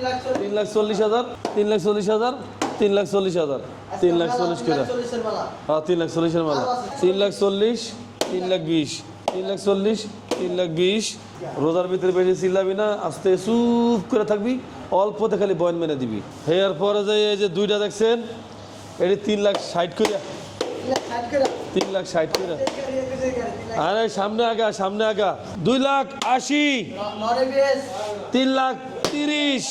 তিন লাখ চল্লিশ লাখ হাজার তিন লাখ চল্লিশ হাজার তিন লাখ চল্লিশ হাজার তিন লাখ চল্লিশ হ্যাঁ তিন লাখ চল্লিশের মালা তিন লাখ চল্লিশ তিন লাখ বিশ তিন লাখ চল্লিশ তিন লাখ বিশ রোজার ভিতরে বেশি চিল্লাবি না আস্তে চুপ করে থাকবি অল্পতে খালি বয়ন মেনে দিবি হেয়ার পরে যে এই যে দুইটা দেখছেন এটি তিন লাখ ষাট করে তিন লাখ ষাট করে। আরে সামনে আগা সামনে আগা দুই লাখ আশি তিন লাখ তিরিশ।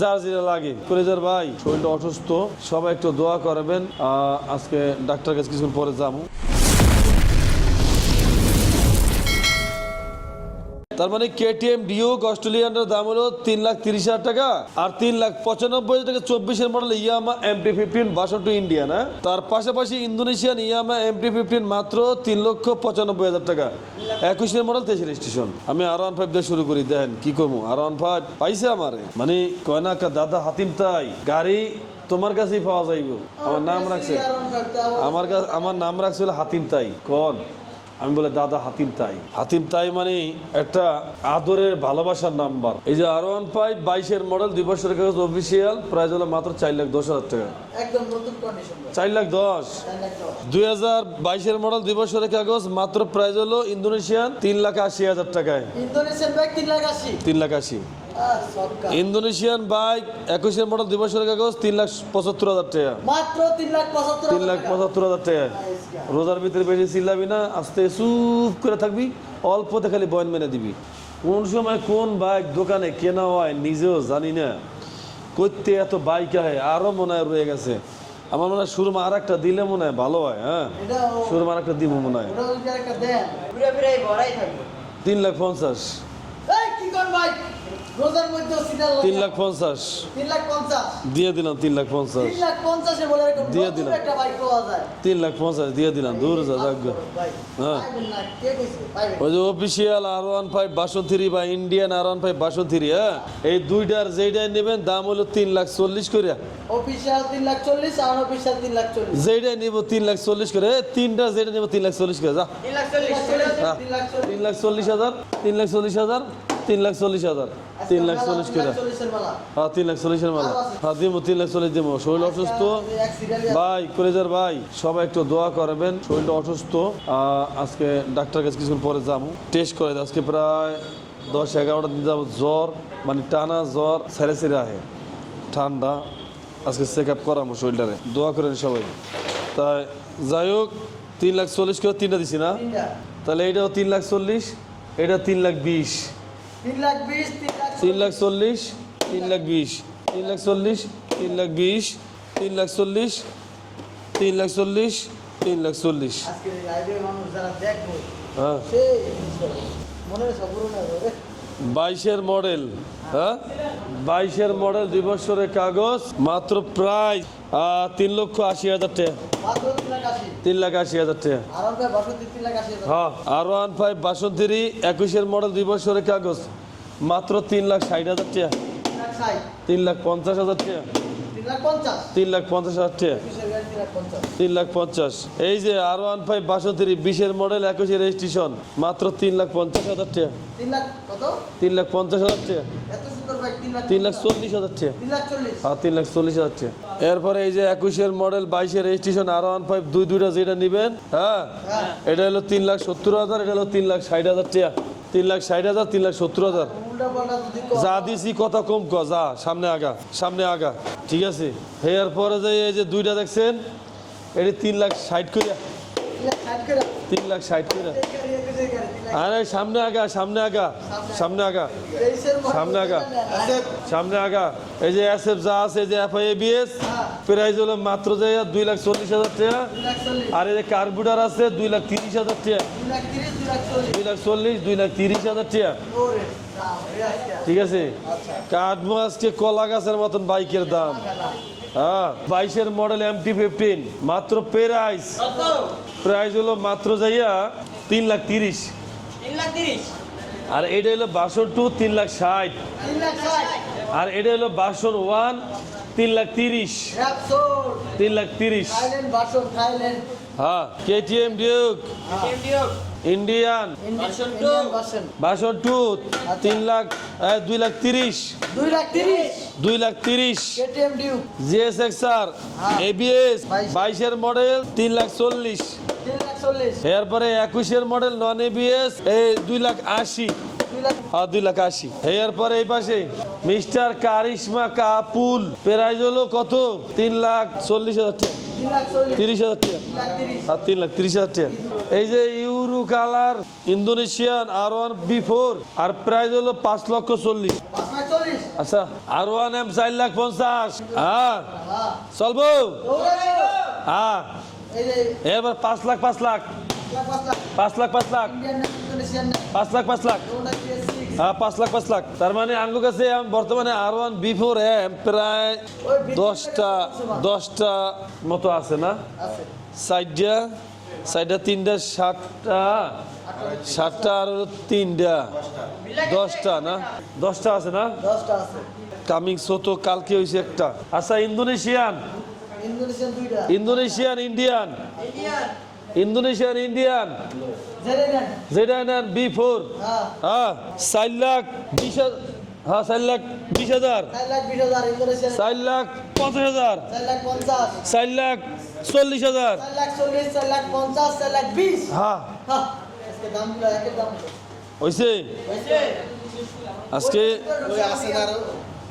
যার যেটা লাগে। কলেজার ভাই, শরীরটা অসুস্থ, সবাই একটু দোয়া করবেন। আজকে ডাক্তার কাছে কিছুক্ষণ পরে যাব। তার মানে কেটিএম ডিউক অস্ট্রেলিয়ানের দাম হলো তিন লাখ তিরিশ হাজার টাকা আর তিন লাখ পঁচানব্বই হাজার টাকা চব্বিশের মডেল ইয়ামা এমটি ফিফটিন বাষট্টি ইন্ডিয়া, না? তার পাশাপাশি ইন্দোনেশিয়ান ইয়ামা এমটি ফিফটিন মাত্র তিন লক্ষ পঁচানব্বই হাজার টাকা। একুশের মডেল তেইশের স্টেশন আমি আর ওয়ান ফাইভ দিয়ে শুরু করি, দেখেন কি করব? আর ওয়ান ফাইভ পাইছে আমারে। মানে কয়না দাদা হাতিম তাই। গাড়ি তোমার কাছেই পাওয়া যাইব। আমার নাম রাখছে। আমার কাছে আমার নাম রাখছিল হাতিম তাই। কোন? আমি বলে দাদা হাতিম তাই। হাতিম তাই মানে একটা আদরের ভালোবাসার নাম্বার। এই যে আর ওয়ান ফাইভ বাইশের মডেল দুই বছরের কাগজ অফিসিয়াল প্রাইস হলো মাত্র চার লাখ দশ হাজার টাকা। চার লাখ দশ। দুই হাজার বাইশের মডেল দুই বছরের কাগজ মাত্র প্রাইস হলো ইন্দোনেশিয়ান তিন লাখ আশি হাজার টাকায়। তিন লাখ আশি। ইন্দোনেশিয়ান বাইক একুশের মডেল দুই বছরের কাগজ তিন লাখ পঁচাত্তর হাজার টাকা। মাত্র তিন লাখ পঁচাত্তর তিন লাখ পঁচাত্তর হাজার টাকা। রোজার ভিতরে বেশি চিল্লাবি না আস্তে চুপ করে থাকবি অল্পতে খালি বয়ন মেনে দিবি। কোন সময় কোন বাইক দোকানে কেনা হয় নিজেও জানি না। করতে এত বাইক আহে আরও মনে হয় রয়ে গেছে। আমার মনে হয় সুরমা আর একটা দিলে মনে হয় ভালো হয় হ্যাঁ? সুরমা আর একটা দিব মনে হয়। তিন লাখ পঞ্চাশ। কি রোজার মধ্যে তিন লাখ পঞ্চাশ তিন লাখ পঞ্চাশ দিয়ে দিলাম তিন লাখ পঞ্চাশ তিন লাখ পঞ্চাশে বলে দিয়ে দিলাম। একটা বাইক পাওয়া যায় তিন লাখ পঞ্চাশ দিয়ে দিলাম দূর যা হ্যাঁ। ওই যে official R one five version three বা Indian R one five version three হ্যাঁ এই দুইটার যেইটাই নেবেন দাম হলো তিন লাখ চল্লিশ করে অফিসিয়াল তিন লাখ চল্লিশ আর অফিসিয়াল তিন লাখ চল্লিশ যেইটাই নিব তিন লাখ চল্লিশ করে তিনটা যেটা নেব তিন লাখ চল্লিশ করে যা হ্যাঁ। লাখ চল্লিশ তিন লাখ চল্লিশ হাজার তিন লাখ চল্লিশ হাজার তিন লাখ চল্লিশ হাজার। তিন লাখ চল্লিশ মালা হ্যাঁ তিন লাখ চল্লিশের মালা। হ্যাঁ দিব তিন লাখ চল্লিশ দিব শরীর অসুস্থ। ভাই কলেজার ভাই সবাই একটু দোয়া করবেন। শরীরটা অসুস্থ। আজকে ডাক্তার কাছে কিছুক্ষণ পরে যাব টেস্ট করে আজকে প্রায় দশ এগারোটা দিন যাব জ্বর মানে টানা জ্বর সেরে সেরে আহে। ঠান্ডা। আজকে চেক আপ করামো শরীরটারে। দোয়া করেন সবাই। তাই যাই হোক তিন লাখ চল্লিশ করে তিনটা দিছি না? তাহলে এটাও তিন লাখ চল্লিশ এটা তিন লাখ বিশ। তিন লাখ চল্লিশ। তিন লাখ বিশ তিন লাখ চল্লিশ তিন লাখ বিশ তিন লাখ চল্লিশ তিন লাখ চল্লিশ তিন লাখ চল্লিশ। হ্যাঁ। বাইশের মডেল হ্যাঁ? বাইশের মডেল দুই বছরের কাগজ মাত্র প্রায় তিন লক্ষ আশি হাজার টাকা। তিন লাখ আশি। হাজার টাকা। হ্যাঁ আর ওয়ান ফাইভ বাসন্তিরি একুশের মডেল দুই বছরের কাগজ মাত্র তিন লাখ ষাট হাজার টাকা। তিন লাখ পঞ্চাশ হাজার টাকা। তিন লাখ পঞ্চাশ। হাজার টাকা। তিন লাখ পঞ্চাশ এই যে আর ওয়ান ফাইভ বাষট্টি বিশের মডেল একুশের রেজিস্ট্রেশন মাত্র তিন লাখ পঞ্চাশ হাজার টাকা তিন লাখ পঞ্চাশ হাজার টাকা তিন লাখ চল্লিশ হাজার টাকা আর তিন লাখ চল্লিশ হাজার টাকা এরপরে এই যে একুশের মডেল বাইশের রেজিস্ট্রেশন আর ওয়ান ফাইভ দুই দুইটা যেটা নেবেন হ্যাঁ হ্যাঁ এটা হলো তিন লাখ সত্তর হাজার এটা হলো তিন লাখ ষাট হাজার টাকা তিন লাখ ষাট হাজার তিন লাখ সত্তর হাজার যা দিছি কথা কম ক, যা, সামনে আগা সামনে আগা, ঠিক আছে? হেয়ার পরে যে এই যে দুইটা দেখছেন, এটি তিন লাখ ষাট করিয়া। তিন লাখ ষাট করে। আরে সামনে আগা সামনে আগা সামনে আগা সামনে আগা। সামনে আগা। এই যে এস এফ যা আছে এই যে এফ আই এবিএস হ্যাঁ প্রাইস হলো মাত্র যে দুই লাখ চল্লিশ হাজার টাকা। আর এই যে কার্বুটার আছে দুই লাখ তিরিশ হাজার টাকা। দুই লাখ চল্লিশ দুই লাখ তিরিশ হাজার টাকা। ঠিক আছে? কাঠমো আজকে কলা গাছের মতন বাইকের দাম। বাইশের মডেল এমটি ফিফটিন মাত্র প্রাইস প্রাইস হলো মাত্র যাইয়া তিন লাখ তিরিশ। আর এটা হলো বাসন টু তিন লাখ ষাট। আর এটা হলো বাসন ওয়ান তিন লাখ তিরিশ। তিন লাখ তিরিশ। হ্যাঁ KTM Duke. Indian version two তিন লাখ দুই লাখ তিরিশ। দুই লাখ তিরিশ। জিএস এক্সআর হ্যাঁ। এবিএস বাইশের মডেল তিন লাখ চল্লিশ। এরপরে একুশের মডেল নন এবিএস এই দুই লাখ আশি। দুই লাখ হ্যাঁ দুই লাখ আশি। এরপরে এই পাশে মিস্টার কারিশমা কাপুল। প্রাইস হলো কত? তিন লাখ চল্লিশ হাজার টাকা। তিরিশ হাজার টাকা। তিন লাখ, তিরিশ হাজার টাকা। এই যে euro colour, Indonesian R one V four আর প্রাইস পাঁচ লক্ষ চল্লিশ। আচ্ছা আর ওয়ান এম চার লাখ পঞ্চাশ। হ্যাঁ চলবো? হ্যাঁ এবার পাঁচ লাখ পাঁচ লাখ। পাঁচ লাখ পাঁচ লাখ। পাঁচ লাখ পাঁচ লাখ। হ্যাঁ পাঁচ লাখ পাঁচ লাখ। তার মানে আঙ্গু কাছে বর্তমানে R one V four M প্রায় দশটা দশটা মতো আছে না? সাইডটা সাইডটা তিনটা সাতটা সাতটা আর তিনটা। দশটা না? দশটা আছে না? কামিং তো কালকে হয়েছে একটা। আচ্ছা Indonesian? Indonesian Indian. Indonesian Indian? যেটা নেন বি ফোর। হ্যাঁ। চার লাখ বিশ হ্যাঁ চার লাখ বিশ হাজার। চার লাখ পঞ্চাশ হাজার। চার লাখ চল্লিশ হাজার। হ্যাঁ। হয়েছে আজকে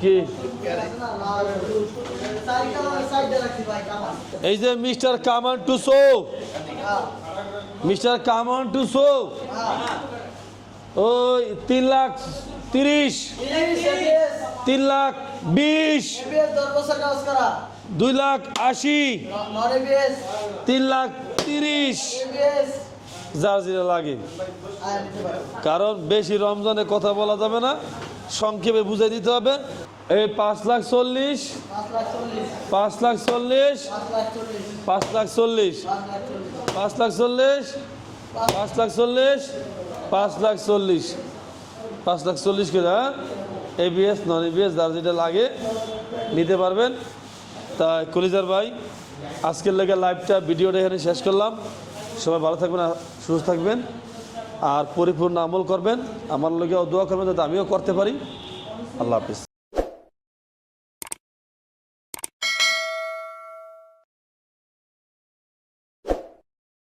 কি? এই যে মিস্টার কামান টু সো মিস্টার কামান টু শো ওই তিন লাখ তিরিশ। তিন লাখ বিশ। দুই লাখ আশি। তিন লাখ তিরিশ। যার যেটা লাগে। কারণ বেশি রমজানে কথা বলা যাবে না, সংক্ষেপে বুঝে দিতে হবে। এই পাঁচ লাখ চল্লিশ। পাঁচ লাখ চল্লিশ। পাঁচ লাখ চল্লিশ। পাঁচ লাখ চল্লিশ, পাঁচ লাখ চল্লিশ, পাঁচ লাখ চল্লিশ। পাঁচ লাখ চল্লিশ হ্যাঁ এবিএস নন এবিএস যার যেটা লাগে, নিতে পারবেন। তা কলিজার ভাই, আজকের লেগে লাইভটা ভিডিওটা এখানে শেষ করলাম। সবাই ভালো থাকবেন আর সুস্থ থাকবেন। আর পরিপূর্ণ আমল করবেন। আমার লোকে দোয়া করবেন যাতে আমিও করতে পারি। আল্লাহ হাফিজ।